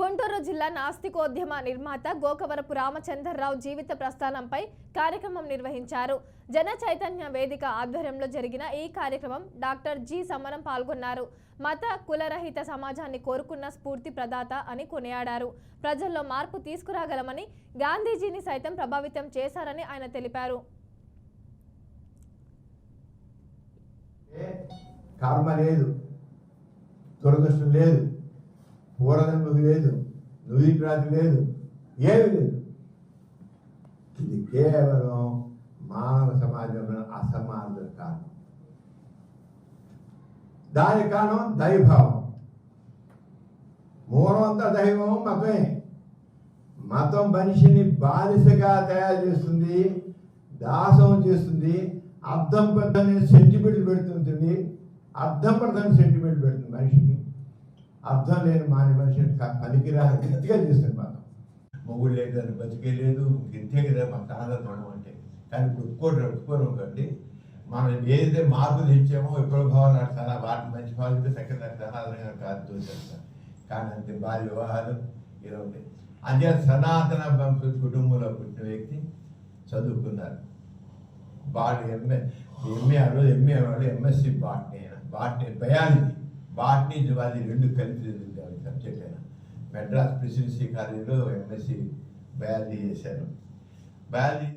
గుంటూరు జిల్లా నాస్తికోద్యమ నిర్మాత గోకవరపు రామచంద్రరావు జీవిత ప్రస్థానంపై కార్యక్రమం నిర్వహించారు. జన చైతన్య వేదిక ఆధ్వర్యంలో జరిగిన ఈ కార్యక్రమం డాక్టర్ జి సమరం పాల్గొన్నారు. మత కులరహిత సమాజాన్ని కోరుకున్న స్ఫూర్తి ప్రదాత అని కొనియాడారు. ప్రజల్లో మార్పు తీసుకురాగలమని గాంధీజీని సైతం ప్రభావితం చేశారని ఆయన తెలిపారు. కర్మ లేదు. దురదృష్టం లేదు. పూర్వజన్మకు లేదు నువ్వు రాతి లేదు. ఏమి లేదు. ఇది కేవలం మానవ సమాజంలో అసమానత కారణం దాని కారణం దైవభావం. మూలమంతా దైవం మతమే. మతం మనిషిని బానిసగా తయారు చేస్తుంది దాసం చేస్తుంది అర్థం పద్ధతి సెంటిమెంట్ పెడుతుంటుంది అర్థం పద్ధతి సెంటిమెంట్ పెడుతుంది మనిషి. అర్థం లేని మాని మనిషి పనికిరా గట్టిగా చేస్తుంది మతం మొగుడు లేదు అని బతికే లేదు ఇంతే కదా మన మనం అంటే. కానీ ఒప్పుకోరు ఒప్పుకోరు కండి మనం ఏదైతే మార్పులు తెచ్చామో ఎప్పుడు భావాలు చాలా వాటి మంచి భావాలు చక్కగా సనాతనంగా కాదు తోచేస్తాం కానీ అంతే బాల్య వివాహాలు ఇలా ఉంటాయి. అదే సనాతన వంశ కుటుంబంలో పుట్టిన వ్యక్తి చదువుకున్నారు బాట్ ఎంఏ ఎంఏ ఆ రోజు ఎంఏ వాళ్ళు ఎంఎస్సి బాట్నీ అయినా బాట్నీ బయాలజీ. బాట్నీ జువాలజీ రెండు కలిపి చదివింది సబ్జెక్ట్ అయినా. మెడ్రాస్ ప్రెసిడెన్సీ కాలేజీలో ఎంఎస్సి బయాలజీ చేశాను. బయాలజీ